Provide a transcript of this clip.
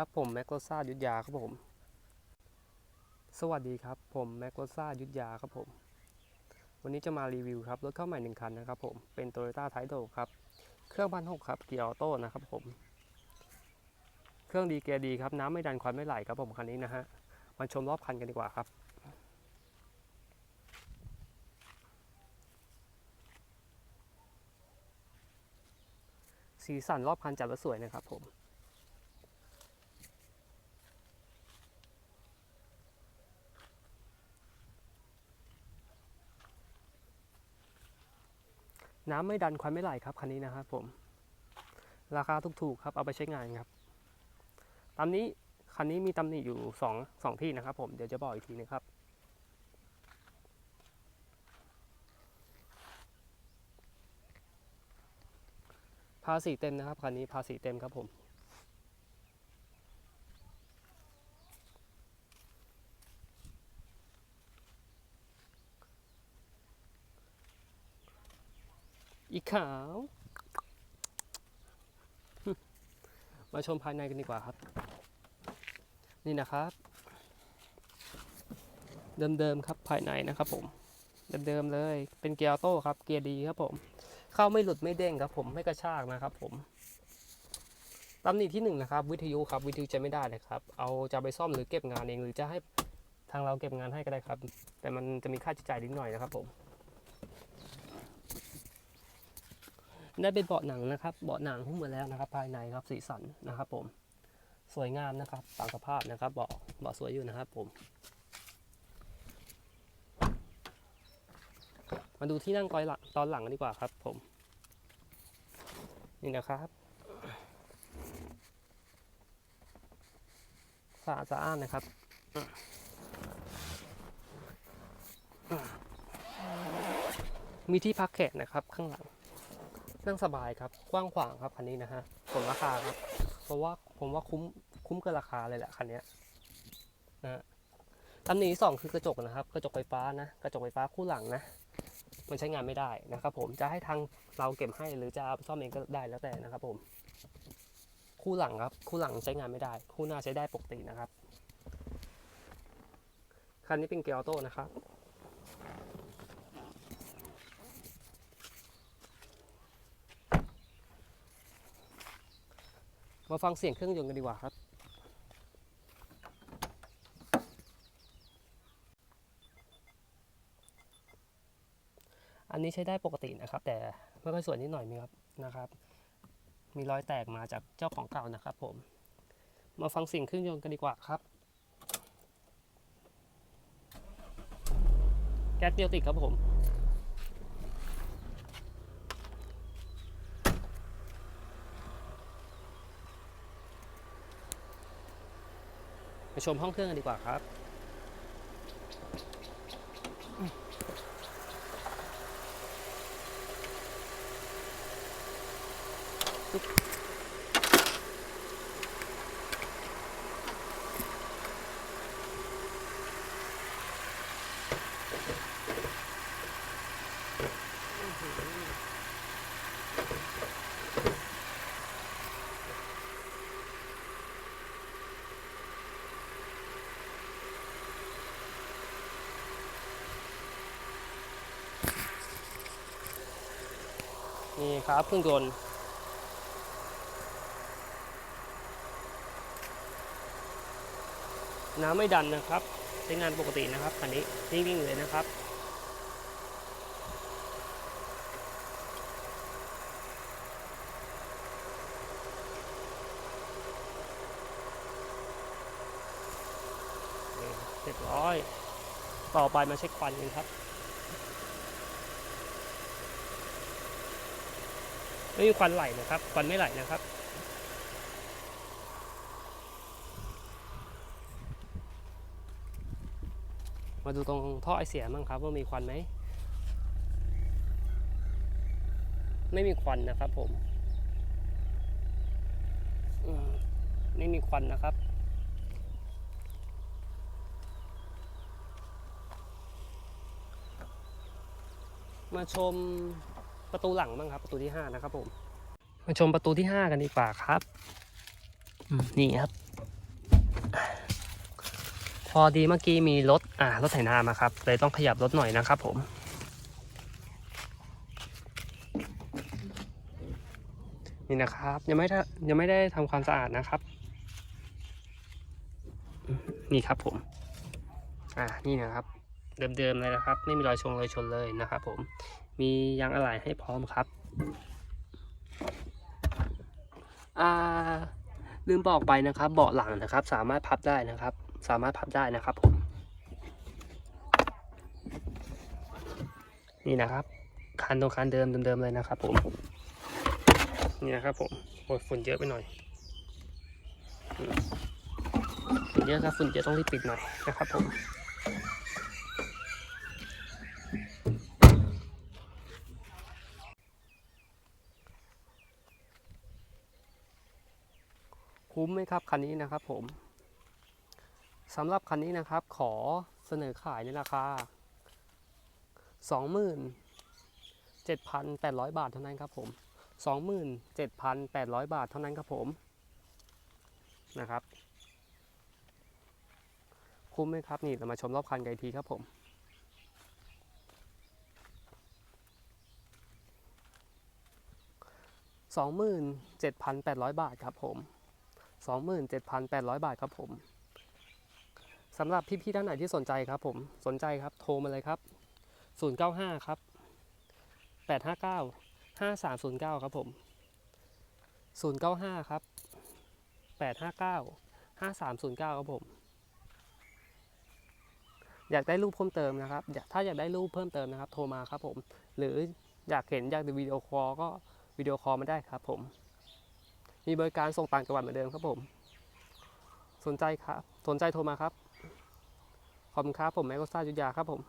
ครับ ผมแมกโกซ่ายุทธยาครับผม สวัสดีครับ ผมแมกโกซ่ายุทธยาครับผม วันนี้จะมารีวิวครับรถเข้าใหม่หนึ่งคันนะครับผม เป็น Toyota t i d o ครับ เครื่องพันหกครับ เกียร์ออโต้นะครับผม เครื่องดีเกียร์ดีครับ น้ำไม่ดันควันไม่ไหลครับผมคันนี้นะฮะ มาชมรอบคันกันดีกว่าครับสีสันรอบคันจัดว่าสวยนะครับผม น้ำไม่ดันควันไม่ไหลครับคันนี้นะครับผม ราคาถูกๆครับเอาไปใช้งานครับตามนี้คันนี้มีตำหนิอยู่สองสองที่นะครับ ผมเดี๋ยวจะบอกอีกทีนะครับ ภาษีเต็มนะครับคันนี้ภาษีเต็มครับผม อีกขาว มาชมภายในกันดีกว่าครับ นี่นะครับ เดิมๆครับภายในนะครับผม เดิมๆเลย เป็นเกียร์ออโต้ครับ เกียร์ดีครับผม เข้าไม่หลุดไม่เด้งครับ ผมไม่กระชากนะครับ ผมตำหนิที่หนึ่งนะครับวิทยุครับวิทยุจะไม่ได้เลยครับ เอาจะไปซ่อมหรือเก็บงานเองหรือจะให้ทางเราเก็บงานให้ก็ได้ครับ แต่มันจะมีค่าใช้จ่ายนิดหน่อยนะครับผม ได้เป็นเบาะหนังนะครับ เบาะหนังหุ้มมาแล้วนะครับ ภายในครับสีสันนะครับผม สวยงามนะครับตามสภาพนะครับ เบาะเบาะสวยอยู่นะครับผม มาดูที่นั่งตอนหลังตอนหลังกันดีกว่าครับ ผม นี่นะครับสะอาดสะอ้านนะครับมีที่พักแขนนะครับข้างหลัง นั่งสบายครับกว้างขวางครับคันนี้นะฮะสมราคาครับ เพราะว่าผมว่าคุ้มคุ้มเกินราคาเลยแหละคันนี้นะฮะตำหนิที่สองคือกระจกนะครับ กระจกไฟฟ้านะกระจกไฟฟ้าคู่หลังนะมันใช้งานไม่ได้นะครับ ผมจะให้ทางเราเก็บให้หรือจะเอาซ่อมเองก็ได้แล้วแต่นะครับ ผม คู่หลังครับ คู่หลังใช้งานไม่ได้ คู่หน้าใช้ได้ปกตินะครับคันนี้เป็นเกียร์ออโต้นะครับ มาฟังเสียงเครื่องยนต์กันดีกว่าครับ อันนี้ใช้ได้ปกตินะครับ แต่ไม่ค่อยสวยนิดหน่อยมีครับนะครับ มีรอยแตกมาจากเจ้าของเก่านะครับ ผม มาฟังเสียงเครื่องยนต์กันดีกว่าครับ แก๊สเดียวติดครับผม ไปชมห้องเครื่องกันดีกว่าครับ นี่ครับเครื่องยนต์น้ำไม่ดันนะครับใช้งานปกตินะครับคันนี้นิ่งๆเลยนะครับ เรียบร้อย ต่อไปมาเช็คควันกันครับ ไม่มีควันไหลนะครับ ควันไม่ไหลนะครับ มาดูตรงท่อไอเสียบ้างครับ ว่ามีควันไหม ไม่มีควันนะครับผมอืมไม่มีควันนะครับมาชม ประตูหลังบ้างครับ ประตูที่ห้านะครับผม มาชมประตูที่ห้ากันดีกว่าครับนี่ครับ พอดีเมื่อกี้มีรถอ่ารถไถนามาครับเลยต้องขยับรถหน่อยนะครับผมนี่นะครับยังไม่ยังไม่ได้ทำความสะอาดนะครับ นี่ครับผม อ่านี่นะครับ เดิมๆเลยนะครับ ไม่มีรอยชงรอยชนเลยนะครับ ผม มียางอะไหล่ให้พร้อมครับอ่าลืมบอกไปนะครับ เบาะหลังนะครับ สามารถพับได้นะครับ สามารถพับได้นะครับผม นี่นะครับ คันตรงคันเดิมเดิมเลยนะครับผม นี่นะครับผมโอ้ฝุ่นเยอะไปหน่อย ฝุ่นเยอะครับฝุ่นเยอะต้องรีบปิดหน่อยนะครับผม ไหมครับคันนี้นะครับผมสำหรับคันนี้นะครับ ขอเสนอขายในราคา 27,800 บาทเท่านั้นครับผม27,800 บาทเท่านั้นครับผมนะครับ คุ้มไหมครับ นี่เรามาชมรอบคันกันอีกทีครับผม27,800 บาทครับผม 27,800 บาทครับผมสำหรับพี่ๆท่านไหนที่สนใจครับผมสนใจครับโทรมาเลยครับ 095 ครับ 859 5309 ครับผม 095 ครับ 859 5309 ครับผม อยากได้รูปเพิ่มเติมนะครับ ถ้าอยากได้รูปเพิ่มเติมนะครับ โทรมาครับผม หรืออยากเห็นอยากดูวิดีโอคอลก็วิดีโอคอลมาได้ครับผม มีบริการส่งต่างจังหวัดเหมือนเดิมครับผม สนใจครับ สนใจโทรมาครับ ขอบคุณครับผมแมกโกซ่ายุยาครับผม